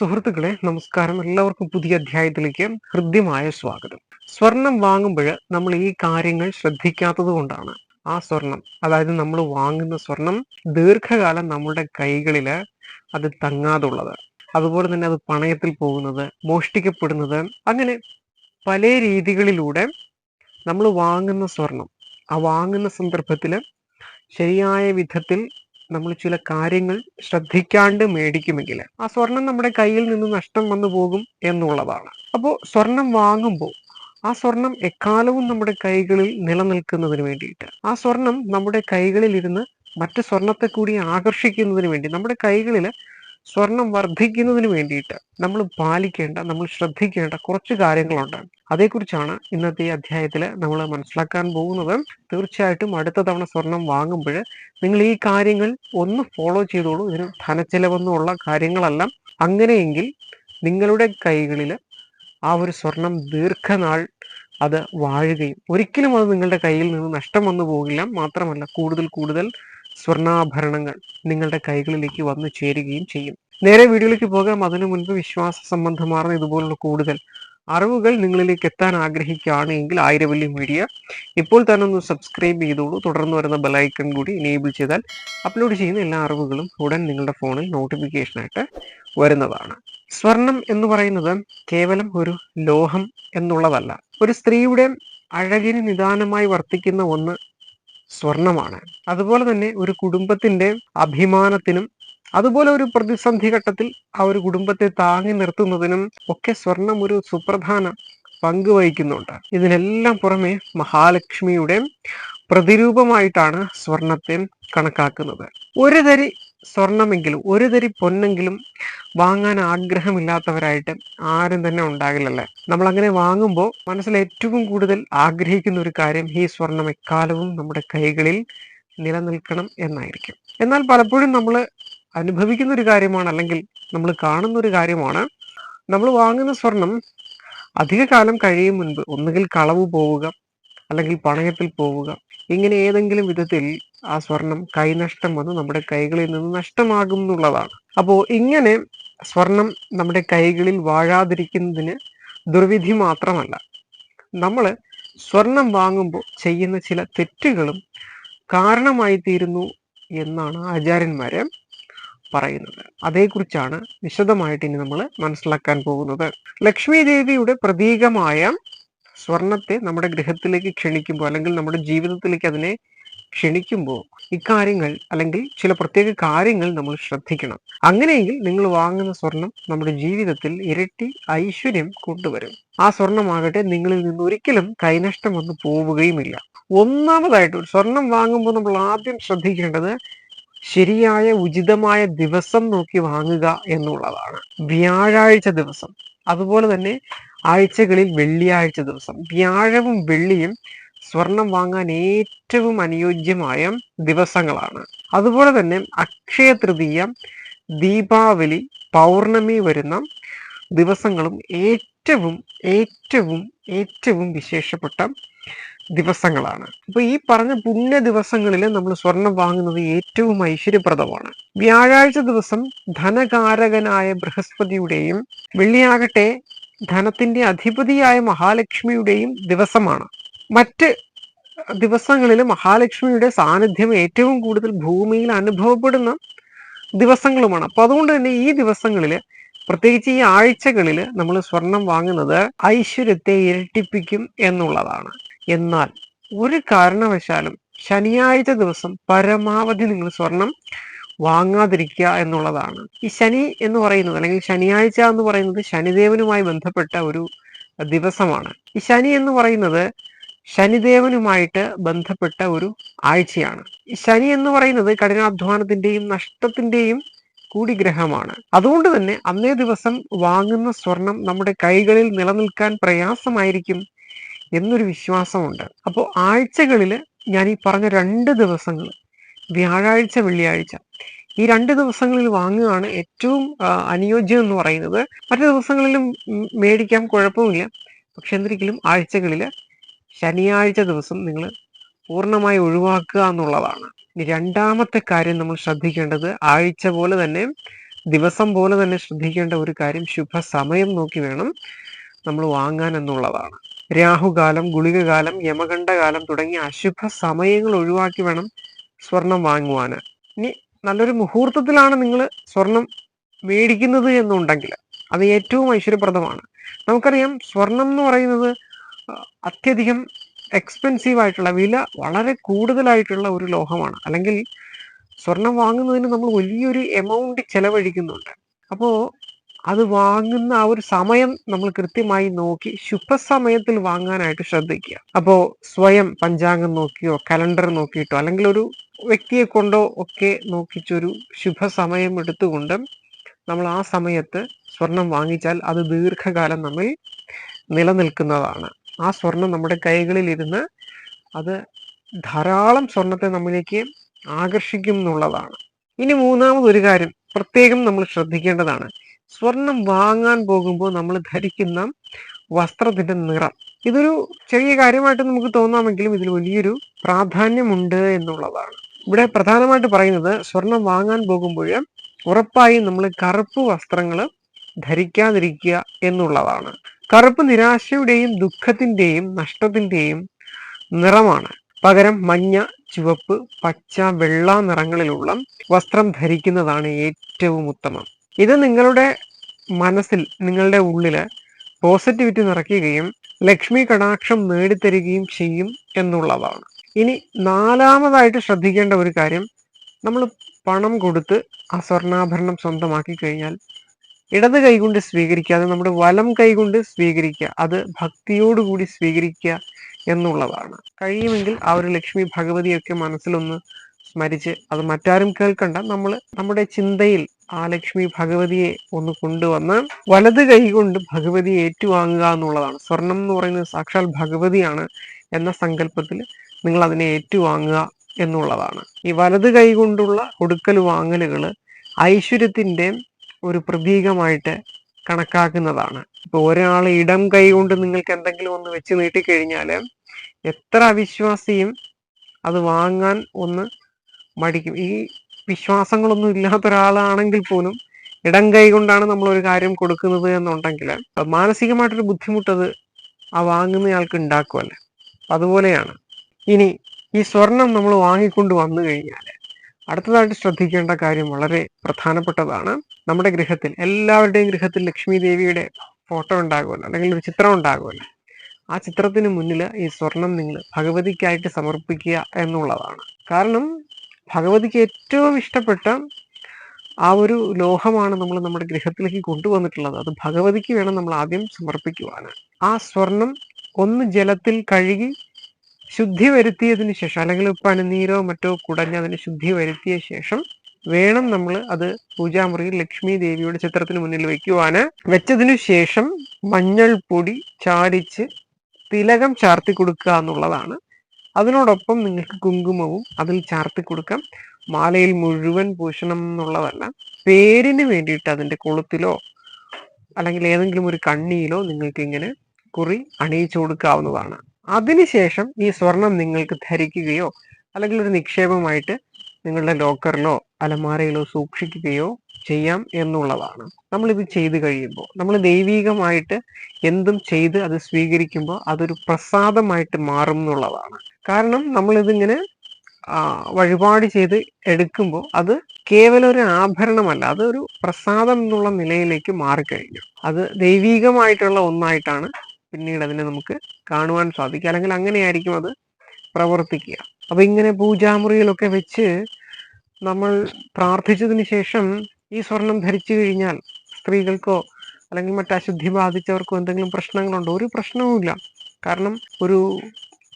സുഹൃത്തുക്കളെ നമസ്കാരം. എല്ലാവർക്കും പുതിയ അധ്യായത്തിലേക്ക് ഹൃദ്യമായ സ്വാഗതം. സ്വർണം വാങ്ങുമ്പോൾ നമ്മൾ ഈ കാര്യങ്ങൾ ശ്രദ്ധിക്കാത്തത് കൊണ്ടാണ്. ആ സ്വർണം അതായത് നമ്മൾ വാങ്ങുന്ന സ്വർണം ദീർഘകാലം നമ്മുടെ കൈകളിൽ അത് തങ്ങാതുള്ളത്. അതുപോലെ തന്നെ അത് പണയത്തിൽ പോകുന്നത് മോഷ്ടിക്കപ്പെടുന്നത് അങ്ങനെ പല രീതികളിലൂടെ നമ്മൾ വാങ്ങുന്ന സ്വർണം. ആ വാങ്ങുന്ന സന്ദർഭത്തിൽ ശരിയായ വിധത്തിൽ നമ്മൾ ചില കാര്യങ്ങൾ ശ്രദ്ധിക്കാണ്ട് മേടിക്കുമെങ്കിൽ ആ സ്വർണം നമ്മുടെ കയ്യിൽ നിന്ന് നഷ്ടം വന്നു പോകും എന്നുള്ളതാണ്. അപ്പോൾ സ്വർണം വാങ്ങുമ്പോൾ ആ സ്വർണം എക്കാലവും നമ്മുടെ കൈകളിൽ നിലനിൽക്കുന്നതിന് വേണ്ടിയിട്ട് ആ സ്വർണം നമ്മുടെ കൈകളിൽ ഇരുന്ന് മറ്റു സ്വർണത്തെ കൂടി ആകർഷിക്കുന്നതിന് വേണ്ടി നമ്മുടെ കൈകളിൽ സ്വർണം വർദ്ധിക്കുന്നതിന് വേണ്ടിയിട്ട് നമ്മൾ പാലിക്കേണ്ട നമ്മൾ ശ്രദ്ധിക്കേണ്ട കുറച്ച് കാര്യങ്ങളുണ്ട്. അതേക്കുറിച്ചാണ് ഇന്നത്തെ ഈ അധ്യായത്തിൽ നമ്മൾ മനസ്സിലാക്കാൻ പോകുന്നത്. തീർച്ചയായിട്ടും അടുത്ത തവണ സ്വർണം വാങ്ങുമ്പോൾ നിങ്ങൾ ഈ കാര്യങ്ങൾ ഒന്ന് ഫോളോ ചെയ്തോളൂ. ഇതിന് ധനച്ചെലവൊന്നുമുള്ള കാര്യങ്ങളല്ല. അങ്ങനെയെങ്കിൽ നിങ്ങളുടെ കൈകളിൽ ആ ഒരു സ്വർണം ദീർഘനാൾ അത് വാഴുകയും ഒരിക്കലും അത് നിങ്ങളുടെ കയ്യിൽ നിന്ന് നഷ്ടം വന്നു പോകില്ല. മാത്രമല്ല കൂടുതൽ കൂടുതൽ സ്വർണാഭരണങ്ങൾ നിങ്ങളുടെ കൈകളിലേക്ക് വന്നു ചേരുകയും ചെയ്യും. നേരെ വീഡിയോയിലേക്ക് പോകാം. അതിനു മുൻപ് വിശ്വാസ സംബന്ധമാർന്ന ഇതുപോലുള്ള കൂടുതൽ അറിവുകൾ നിങ്ങളിലേക്ക് എത്താൻ ആഗ്രഹിക്കുകയാണ് എങ്കിൽ ആയിരവല്യം മീഡിയ ഇപ്പോൾ തന്നെ ഒന്ന് സബ്സ്ക്രൈബ് ചെയ്തോളൂ. തുടർന്ന് വരുന്ന ബെലൈക്കൺ കൂടി എനേബിൾ ചെയ്താൽ അപ്ലോഡ് ചെയ്യുന്ന എല്ലാ അറിവുകളും ഉടൻ നിങ്ങളുടെ ഫോണിൽ നോട്ടിഫിക്കേഷനായിട്ട് വരുന്നതാണ്. സ്വർണം എന്ന് പറയുന്നത് കേവലം ഒരു ലോഹം എന്നുള്ളതല്ല. ഒരു സ്ത്രീയുടെ അഴകിന് നിദാനമായി വർത്തിക്കുന്ന ഒന്ന് സ്വർണമാണ്. അതുപോലെ തന്നെ ഒരു കുടുംബത്തിന്റെ അഭിമാനത്തിനും അതുപോലെ ഒരു പ്രതിസന്ധി ഘട്ടത്തിൽ ആ ഒരു കുടുംബത്തെ താങ്ങി നിർത്തുന്നതിനും ഒക്കെ സ്വർണം ഒരു സുപ്രധാന പങ്ക് വഹിക്കുന്നുണ്ട്. ഇതിനെല്ലാം പുറമെ മഹാലക്ഷ്മിയുടെ പ്രതിരൂപമായിട്ടാണ് സ്വർണത്തെ കണക്കാക്കുന്നത്. ഒരു തരി സ്വർണമെങ്കിലും ഒരു തരി പൊന്നെങ്കിലും വാങ്ങാൻ ആഗ്രഹമില്ലാത്തവരായിട്ട് ആരും തന്നെ ഉണ്ടാകില്ലല്ലേ? നമ്മൾ അങ്ങനെ വാങ്ങുമ്പോൾ മനസ്സിൽ ഏറ്റവും കൂടുതൽ ആഗ്രഹിക്കുന്ന ഒരു കാര്യം ഈ സ്വർണം എക്കാലവും നമ്മുടെ കൈകളിൽ നിലനിൽക്കണം എന്നായിരിക്കും. എന്നാൽ പലപ്പോഴും നമ്മൾ അനുഭവിക്കുന്ന ഒരു കാര്യമാണ് അല്ലെങ്കിൽ നമ്മൾ കാണുന്ന ഒരു കാര്യമാണ്. നമ്മൾ വാങ്ങുന്ന സ്വർണം അധിക കാലം കഴിയും മുൻപ് ഒന്നുകിൽ കളവ് പോവുക അല്ലെങ്കിൽ പണയത്തിൽ പോവുക ഇങ്ങനെ ഏതെങ്കിലും വിധത്തിൽ ആ സ്വർണം കൈനഷ്ടം വന്ന് നമ്മുടെ കൈകളിൽ നിന്ന് നഷ്ടമാകും എന്നുള്ളതാണ്. അപ്പോൾ ഇങ്ങനെ സ്വർണം നമ്മുടെ കൈകളിൽ വാഴാതിരിക്കുന്നതിന് ദുർവിധി മാത്രമല്ല. നമ്മൾ സ്വർണം വാങ്ങുമ്പോൾ ചെയ്യുന്ന ചില തെറ്റുകളും കാരണമായി തീരുന്നു എന്നാണ് ആചാര്യന്മാര് പറയുന്നത്. അതേക്കുറിച്ചാണ് വിശദമായിട്ട് ഇനി നമ്മൾ മനസ്സിലാക്കാൻ പോകുന്നത്. ലക്ഷ്മി ദേവിയുടെ പ്രതീകമായ സ്വർണത്തെ നമ്മുടെ ഗൃഹത്തിലേക്ക് ക്ഷണിക്കുമ്പോൾ അല്ലെങ്കിൽ നമ്മുടെ ജീവിതത്തിലേക്ക് അതിനെ ക്ഷണിക്കുമ്പോൾ ഇക്കാര്യങ്ങൾ അല്ലെങ്കിൽ ചില പ്രത്യേക കാര്യങ്ങൾ നമ്മൾ ശ്രദ്ധിക്കണം. അങ്ങനെയെങ്കിൽ നിങ്ങൾ വാങ്ങുന്ന സ്വർണം നമ്മുടെ ജീവിതത്തിൽ ഇരട്ടി ഐശ്വര്യം കൊണ്ടുവരും. ആ സ്വർണമാകട്ടെ നിങ്ങളിൽ നിന്ന് ഒരിക്കലും കൈനഷ്ടം വന്ന് പോവുകയുമില്ല. ഒന്നാമതായിട്ട് ഒരു സ്വർണം വാങ്ങുമ്പോൾ നമ്മൾ ആദ്യം ശ്രദ്ധിക്കേണ്ടത് ശരിയായ ഉചിതമായ ദിവസം നോക്കി വാങ്ങുക എന്നുള്ളതാണ്. വ്യാഴാഴ്ച ദിവസം. അതുപോലെ തന്നെ ആഴ്ചകളിൽ വെള്ളിയാഴ്ച ദിവസം. വ്യാഴവും വെള്ളിയും സ്വർണം വാങ്ങാൻ ഏറ്റവും അനുയോജ്യമായ ദിവസങ്ങളാണ്. അതുപോലെ തന്നെ അക്ഷയ തൃതീയ ദീപാവലി പൗർണമി വരുന്ന ദിവസങ്ങളും ഏറ്റവും ഏറ്റവും ഏറ്റവും വിശേഷപ്പെട്ട ദിവസങ്ങളാണ്. അപ്പൊ ഈ പറഞ്ഞ പുണ്യ ദിവസങ്ങളിൽ നമ്മൾ സ്വർണം വാങ്ങുന്നത് ഏറ്റവും ഐശ്വര്യപ്രദമാണ്. വ്യാഴാഴ്ച ദിവസം ധനകാരകനായ ബൃഹസ്പതിയുടെയും വെള്ളിയാകട്ടെ ധനത്തിന്റെ അധിപതിയായ മഹാലക്ഷ്മിയുടെയും ദിവസമാണ്. മറ്റ് ദിവസങ്ങളിൽ മഹാലക്ഷ്മിയുടെ സാന്നിധ്യം ഏറ്റവും കൂടുതൽ ഭൂമിയിൽ അനുഭവപ്പെടുന്ന ദിവസങ്ങളുമാണ്. അപ്പൊ അതുകൊണ്ട് തന്നെ ഈ ദിവസങ്ങളിൽ പ്രത്യേകിച്ച് ഈ ആഴ്ചകളിൽ നമ്മൾ സ്വർണം വാങ്ങുന്നത് ഐശ്വര്യത്തെ ഇരട്ടിപ്പിക്കും എന്നുള്ളതാണ്. എന്നാൽ ഒരു കാരണവശാലും ശനിയാഴ്ച ദിവസം പരമാവധി നിങ്ങൾ സ്വർണം വാങ്ങാതിരിക്കുക എന്നുള്ളതാണ്. ഈ ശനി എന്ന് പറയുന്നത് അല്ലെങ്കിൽ ശനിയാഴ്ച എന്ന് പറയുന്നത് ശനിദേവനുമായി ബന്ധപ്പെട്ട ഒരു ദിവസമാണ്. ഈ ശനി എന്ന് പറയുന്നത് ശനിദേവനുമായിട്ട് ബന്ധപ്പെട്ട ഒരു ആഴ്ചയാണ്. ശനി എന്ന് പറയുന്നത് കഠിനാധ്വാനത്തിന്റെയും നഷ്ടത്തിന്റെയും കൂടി ഗ്രഹമാണ് അതുകൊണ്ട് തന്നെ അന്നേ ദിവസം വാങ്ങുന്ന സ്വർണം നമ്മുടെ കൈകളിൽ നിലനിൽക്കാൻ പ്രയാസമായിരിക്കും എന്നൊരു വിശ്വാസമുണ്ട്. അപ്പോൾ ആഴ്ചകളിൽ ഞാൻ ഈ പറഞ്ഞ രണ്ട് ദിവസങ്ങൾ വ്യാഴാഴ്ച വെള്ളിയാഴ്ച ഈ രണ്ട് ദിവസങ്ങളിൽ വാങ്ങുകയാണ് ഏറ്റവും അനുയോജ്യം എന്ന് പറയുന്നത്. മറ്റു ദിവസങ്ങളിലും മേടിക്കാം കുഴപ്പമില്ല. പക്ഷെ എന്തൊരിക്കലും ആഴ്ചകളിൽ ശനിയാഴ്ച ദിവസം നിങ്ങൾ പൂർണമായി ഒഴിവാക്കുക എന്നുള്ളതാണ്. ഇനി രണ്ടാമത്തെ കാര്യം നമ്മൾ ശ്രദ്ധിക്കേണ്ടത് ആഴ്ച പോലെ തന്നെ ദിവസം പോലെ തന്നെ ശ്രദ്ധിക്കേണ്ട ഒരു കാര്യം ശുഭ സമയം നോക്കി വേണം നമ്മൾ വാങ്ങാൻ എന്നുള്ളതാണ്. രാഹുകാലം ഗുളികകാലം യമകണ്ഠകാലം തുടങ്ങിയ അശുഭ സമയങ്ങൾ ഒഴിവാക്കി വേണം സ്വർണം വാങ്ങുവാൻ. ഇനി നല്ലൊരു മുഹൂർത്തത്തിലാണ് നിങ്ങൾ സ്വർണം മേടിക്കുന്നത് എന്നുണ്ടെങ്കിൽ അത് ഏറ്റവും ഐശ്വര്യപ്രദമാണ്. നമുക്കറിയാം സ്വർണം എന്ന് പറയുന്നത് അത്യധികം എക്സ്പെൻസീവ് ആയിട്ടുള്ള വില വളരെ കൂടുതലായിട്ടുള്ള ഒരു ലോഹമാണ്. അല്ലെങ്കിൽ സ്വർണം വാങ്ങുന്നതിന് നമ്മൾ വലിയൊരു എമൗണ്ട് ചെലവഴിക്കുന്നുണ്ട്. അപ്പോൾ അത് വാങ്ങുന്ന ആ ഒരു സമയം നമ്മൾ കൃത്യമായി നോക്കി ശുഭസമയത്തിൽ വാങ്ങാനായിട്ട് ശ്രദ്ധിക്കുക. അപ്പോൾ സ്വയം പഞ്ചാംഗം നോക്കിയോ കലണ്ടർ നോക്കിയിട്ടോ അല്ലെങ്കിൽ ഒരു വ്യക്തിയെ കൊണ്ടോ ഒക്കെ നോക്കിച്ചൊരു ശുഭസമയം എടുത്തുകൊണ്ട് നമ്മൾ ആ സമയത്ത് സ്വർണം വാങ്ങിച്ചാൽ അത് ദീർഘകാലം നമ്മൾ നിലനിൽക്കുന്നതാണ്. ആ സ്വർണം നമ്മുടെ കൈകളിൽ ഇരുന്ന് അത് ധാരാളം സ്വർണത്തെ നമ്മിലേക്ക് ആകർഷിക്കും എന്നുള്ളതാണ്. ഇനി മൂന്നാമതൊരു കാര്യം പ്രത്യേകം നമ്മൾ ശ്രദ്ധിക്കേണ്ടതാണ്. സ്വർണം വാങ്ങാൻ പോകുമ്പോൾ നമ്മൾ ധരിക്കുന്ന വസ്ത്രത്തിന്റെ നിറം. ഇതൊരു ചെറിയ കാര്യമായിട്ട് നമുക്ക് തോന്നാമെങ്കിലും ഇതിൽ വലിയൊരു പ്രാധാന്യമുണ്ട് എന്നുള്ളതാണ്. ഇവിടെ പ്രധാനമായിട്ട് പറയുന്നത് സ്വർണം വാങ്ങാൻ പോകുമ്പോൾ ഉറപ്പായും നമ്മൾ കറുപ്പ് വസ്ത്രങ്ങൾ ധരിക്കാതിരിക്കുക എന്നുള്ളതാണ്. കറുപ്പ് നിരാശയുടെയും ദുഃഖത്തിന്റെയും നഷ്ടത്തിന്റെയും നിറമാണ്. പകരം മഞ്ഞ ചുവപ്പ് പച്ച വെള്ള നിറങ്ങളിലുള്ള വസ്ത്രം ധരിക്കുന്നതാണ് ഏറ്റവും ഉത്തമം. ഇത് നിങ്ങളുടെ മനസ്സിൽ നിങ്ങളുടെ ഉള്ളിൽ പോസിറ്റിവിറ്റി നിറയ്ക്കുകയും ലക്ഷ്മി കടാക്ഷം നേടിത്തരികയും ചെയ്യും എന്നുള്ളതാണ്. ഇനി നാലാമതായിട്ട് ശ്രദ്ധിക്കേണ്ട ഒരു കാര്യം നമ്മൾ പണം കൊടുത്ത് ആ സ്വർണാഭരണം സ്വന്തമാക്കി കഴിഞ്ഞാൽ ഇടത് കൈകൊണ്ട് സ്വീകരിക്കാതെ നമ്മുടെ വലം കൈകൊണ്ട് സ്വീകരിക്കുക. അത് ഭക്തിയോടുകൂടി സ്വീകരിക്കുക എന്നുള്ളതാണ്. കഴിയുമെങ്കിൽ ആ ഒരു ലക്ഷ്മി ഭഗവതിയൊക്കെ മനസ്സിലൊന്ന് സ്മരിച്ച് അത് മറ്റാരും കേൾക്കണ്ട. നമ്മൾ നമ്മുടെ ചിന്തയിൽ ആ ലക്ഷ്മി ഭഗവതിയെ ഒന്ന് കൊണ്ടുവന്ന് വലത് കൈ കൊണ്ട് ഭഗവതിയെ ഏറ്റുവാങ്ങുക എന്നുള്ളതാണ്. സ്വർണം എന്ന് പറയുന്നത് സാക്ഷാൽ ഭഗവതിയാണ് എന്ന സങ്കല്പത്തിൽ നിങ്ങൾ അതിനെ ഏറ്റുവാങ്ങുക എന്നുള്ളതാണ്. ഈ വലത് കൈകൊണ്ടുള്ള കൊടുക്കൽ വാങ്ങലുകൾ ഐശ്വര്യത്തിന്റെ ഒരു പ്രതീകമായിട്ട് കണക്കാക്കുന്നതാണ്. ഇപ്പൊ ഒരാൾ ഇടം കൈകൊണ്ട് നിങ്ങൾക്ക് എന്തെങ്കിലും ഒന്ന് വെച്ച് നീട്ടിക്കഴിഞ്ഞാൽ എത്ര അവിശ്വാസിയും അത് വാങ്ങാൻ ഒന്ന് മടിക്കും. ഈ വിശ്വാസങ്ങളൊന്നും ഇല്ലാത്ത ഒരാളാണെങ്കിൽ പോലും ഇടം കൈ കൊണ്ടാണ് നമ്മൾ ഒരു കാര്യം കൊടുക്കുന്നത് എന്നുണ്ടെങ്കിൽ മാനസികമായിട്ടൊരു ബുദ്ധിമുട്ട് അത് ആ വാങ്ങുന്നയാൾക്ക് ഉണ്ടാക്കുമല്ലേ അതുപോലെയാണ്. ഇനി ഈ സ്വർണം നമ്മൾ വാങ്ങിക്കൊണ്ട് വന്നു കഴിഞ്ഞാൽ അടുത്തതായിട്ട് ശ്രദ്ധിക്കേണ്ട കാര്യം വളരെ പ്രധാനപ്പെട്ടതാണ്. നമ്മുടെ ഗൃഹത്തിൽ എല്ലാവരുടെയും ഗൃഹത്തിൽ ലക്ഷ്മി ദേവിയുടെ ഫോട്ടോ ഉണ്ടാകുമല്ലോ അല്ലെങ്കിൽ ഒരു ചിത്രം ഉണ്ടാകുമല്ലോ. ആ ചിത്രത്തിന് മുന്നിൽ ഈ സ്വർണം നിങ്ങൾ ഭഗവതിക്കായിട്ട് സമർപ്പിക്കുക എന്നുള്ളതാണ്. കാരണം ഭഗവതിക്ക് ഏറ്റവും ഇഷ്ടപ്പെട്ട ആ ഒരു ലോഹമാണ് നമ്മൾ നമ്മുടെ ഗൃഹത്തിലേക്ക് കൊണ്ടുവന്നിട്ടുള്ളത്. അത് ഭഗവതിക്ക് വേണം നമ്മൾ ആദ്യം സമർപ്പിക്കുവാൻ ആ സ്വർണം ഒന്ന് ജലത്തിൽ കഴുകി ശുദ്ധി വരുത്തിയതിന് ശേഷം അല്ലെങ്കിൽ പനിനീരോ മറ്റോ കുടഞ്ഞ് അതിന് ശുദ്ധി വരുത്തിയ ശേഷം വേണം നമ്മൾ അത് പൂജാമുറിയിൽ ലക്ഷ്മി ദേവിയുടെ ചിത്രത്തിന് മുന്നിൽ വെക്കുവാന്. വെച്ചതിനു ശേഷം മഞ്ഞൾ പൊടി ചാടിച്ച് തിലകം ചാർത്തി കൊടുക്കുക എന്നുള്ളതാണ്. അതിനോടൊപ്പം നിങ്ങൾക്ക് കുങ്കുമവും അതിൽ ചാർത്തി കൊടുക്കാം. മാലയിൽ മുഴുവൻ പൂഷണം എന്നുള്ളതല്ല പേരിന് വേണ്ടിയിട്ട് അതിന്റെ കൊളുത്തിലോ അല്ലെങ്കിൽ ഏതെങ്കിലും ഒരു കണ്ണിയിലോ നിങ്ങൾക്ക് ഇങ്ങനെ കുറി അണിയിച്ചു കൊടുക്കാവുന്നതാണ്. അതിനുശേഷം ഈ സ്വർണം നിങ്ങൾക്ക് ധരിക്കുകയോ അല്ലെങ്കിൽ ഒരു നിക്ഷേപമായിട്ട് നിങ്ങളുടെ ലോക്കറിലോ അലമാരയിലോ സൂക്ഷിക്കുകയോ ചെയ്യാം എന്നുള്ളതാണ്. നമ്മൾ ഇത് ചെയ്തു കഴിയുമ്പോൾ നമ്മൾ ദൈവീകമായിട്ട് എന്തും ചെയ്ത് അത് സ്വീകരിക്കുമ്പോൾ അതൊരു പ്രസാദമായിട്ട് മാറും എന്നുള്ളതാണ്. കാരണം നമ്മൾ ഇതിങ്ങനെ വഴിപാട് ചെയ്ത് എടുക്കുമ്പോൾ അത് കേവലം ഒരു ആഭരണമല്ല അതൊരു പ്രസാദം എന്നുള്ള നിലയിലേക്ക് മാറിക്കഴിഞ്ഞു. അത് ദൈവീകമായിട്ടുള്ള ഒന്നായിട്ടാണ് പിന്നീട് അതിനെ നമുക്ക് കാണുവാൻ സാധിക്കുക അല്ലെങ്കിൽ അങ്ങനെയായിരിക്കും അത് പ്രവർത്തിക്കുക. അപ്പൊ ഇങ്ങനെ പൂജാമുറിയിലൊക്കെ വെച്ച് നമ്മൾ പ്രാർത്ഥിച്ചതിന് ശേഷം ഈ സ്വർണം ധരിച്ചു കഴിഞ്ഞാൽ സ്ത്രീകൾക്കോ അല്ലെങ്കിൽ മറ്റ് അശുദ്ധി ബാധിച്ചവർക്കോ എന്തെങ്കിലും പ്രശ്നങ്ങളുണ്ടോ? ഒരു പ്രശ്നവുമില്ല. കാരണം ഒരു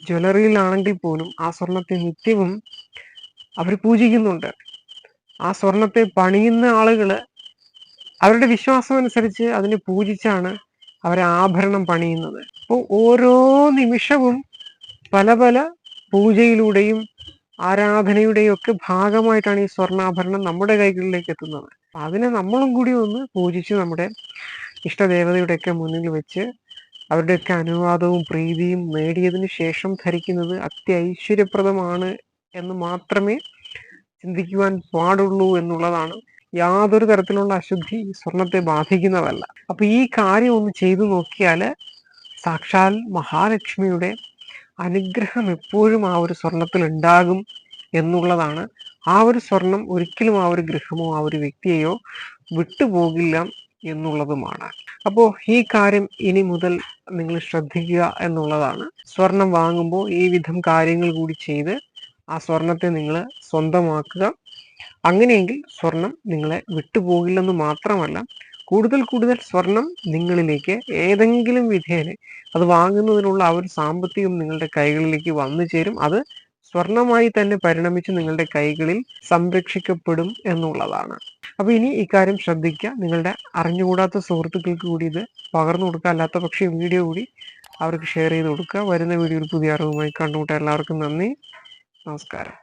ജ്വല്ലറിയിലാണെങ്കിൽ പോലും ആ സ്വർണത്തെ നിത്യവും അവർ പൂജിക്കുന്നുണ്ട്. ആ സ്വർണത്തെ പണിയുന്ന ആളുകൾ അവരുടെ വിശ്വാസം അനുസരിച്ച് അതിനെ പൂജിച്ചാണ് അവർ ആഭരണം പണിയുന്നത്. അപ്പോൾ ഓരോ നിമിഷവും പല പല പൂജയിലൂടെയും ആരാധനയുടെയും ഒക്കെ ഭാഗമായിട്ടാണ് ഈ സ്വർണാഭരണം നമ്മുടെ കൈകളിലേക്ക് എത്തുന്നത്. അതിനെ നമ്മളും കൂടി ഒന്ന് പൂജിച്ച് നമ്മുടെ ഇഷ്ടദേവതയുടെയൊക്കെ മുന്നിൽ വെച്ച് അവരുടെയൊക്കെ അനുവാദവും പ്രീതിയും നേടിയതിന് ശേഷം ധരിക്കുന്നത് അത്യൈശ്വര്യപ്രദമാണ് എന്ന് മാത്രമേ ചിന്തിക്കുവാൻ പാടുള്ളൂ എന്നുള്ളതാണ് യാതൊരു തരത്തിലുള്ള അശുദ്ധി സ്വർണത്തെ ബാധിക്കുന്നതല്ല. അപ്പൊ ഈ കാര്യം ഒന്ന് ചെയ്തു നോക്കിയാൽ സാക്ഷാൽ മഹാലക്ഷ്മിയുടെ അനുഗ്രഹം എപ്പോഴും ആ ഒരു സ്വർണത്തിൽ ഉണ്ടാകും എന്നുള്ളതാണ്. ആ ഒരു സ്വർണം ഒരിക്കലും ആ ഒരു ഗൃഹമോ ആ ഒരു വ്യക്തിയെയോ വിട്ടുപോകില്ല എന്നുള്ളതുമാണ്. അപ്പോൾ ഈ കാര്യം ഇനി മുതൽ നിങ്ങൾ ശ്രദ്ധിക്കുക എന്നുള്ളതാണ്. സ്വർണം വാങ്ങുമ്പോൾ ഈ വിധം കാര്യങ്ങൾ കൂടി ചെയ്ത് ആ സ്വർണത്തെ നിങ്ങൾ സ്വന്തമാക്കുക. അങ്ങനെയെങ്കിൽ സ്വർണം നിങ്ങളെ വിട്ടുപോകില്ലെന്ന് മാത്രമല്ല കൂടുതൽ കൂടുതൽ സ്വർണം നിങ്ങളിലേക്ക് ഏതെങ്കിലും വിധേന അത് വാങ്ങുന്നതിനുള്ള ആ ഒരു സാമ്പത്തികം നിങ്ങളുടെ കൈകളിലേക്ക് വന്നു ചേരും. അത് സ്വർണമായി തന്നെ പരിണമിച്ച് നിങ്ങളുടെ കൈകളിൽ സംരക്ഷിക്കപ്പെടും എന്നുള്ളതാണ്. അപ്പൊ ഇനി ഇക്കാര്യം ശ്രദ്ധിക്കുക. നിങ്ങളുടെ അറിഞ്ഞുകൂടാത്ത സുഹൃത്തുക്കൾക്ക് കൂടി ഇത് പകർന്നു കൊടുക്കുക. അല്ലാത്ത പക്ഷേ വീഡിയോ കൂടി അവർക്ക് ഷെയർ ചെയ്ത് കൊടുക്കുക. വരുന്ന വീഡിയോയിൽ പുതിയ അറിവുമായി കണ്ടുമുട്ടാൻ എല്ലാവർക്കും നന്ദി. നമസ്കാരം.